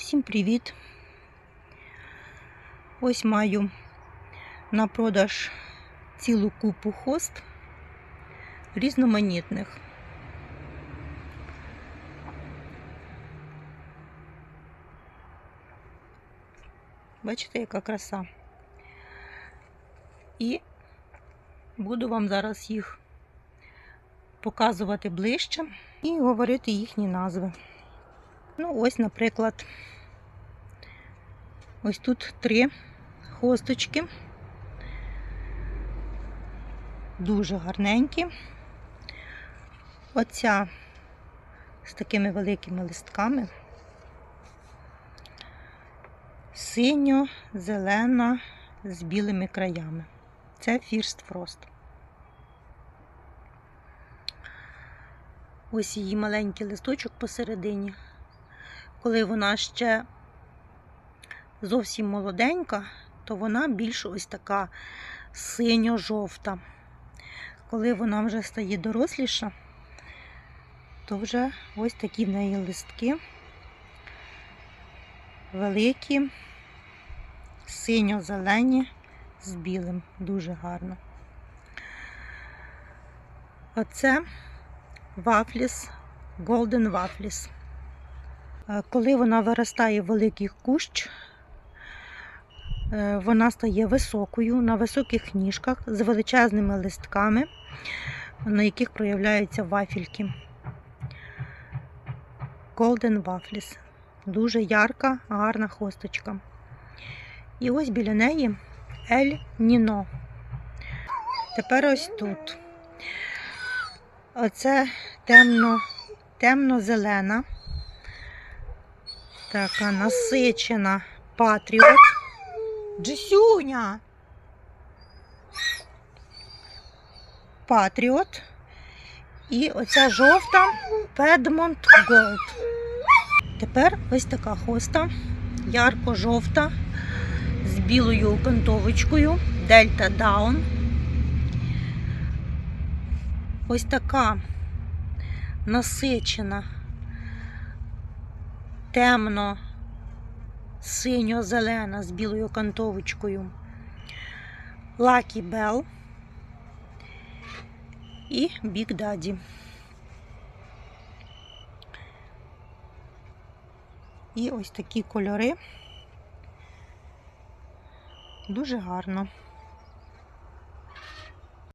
Всім привіт! Ось маю на продаж цілу купу хост різноманітних. Бачите, яка краса. І буду вам зараз їх показувати ближче і говорити їхні назви. Ну, ось, наприклад, ось тут три хосточки. Дуже гарненькі. Оця з такими великими листками. Синьо, зелена з білими краями. Це First Frost. Ось її маленький листочок посередині. Коли вона ще зовсім молоденька, то вона більш ось така синьо-жовта. Коли вона вже стає доросліша, то вже ось такі в неї листки великі, синьо-зелені з білим. Дуже гарно. Оце вафліс, Golden Waffles. Коли вона виростає великий кущ, е, вона стає високою на високих ніжках з величезними листками, на яких проявляються вафельки. Golden Waffles. Дуже ярка, гарна хосточка. І ось біля неї Ель Ніно. Тепер ось тут. Оце темно, темно-зелена, така насичена патріот. Джесюня. Патріот. І оця жовта Педмонт Голд. Тепер ось така хоста, ярко-жовта, з білою окантовочкою Дельта Даун. Ось така насичена, темно, синьо-зелена з білою кантовочкою Lucky Bell і Big Daddy. І ось такі кольори. Дуже гарно.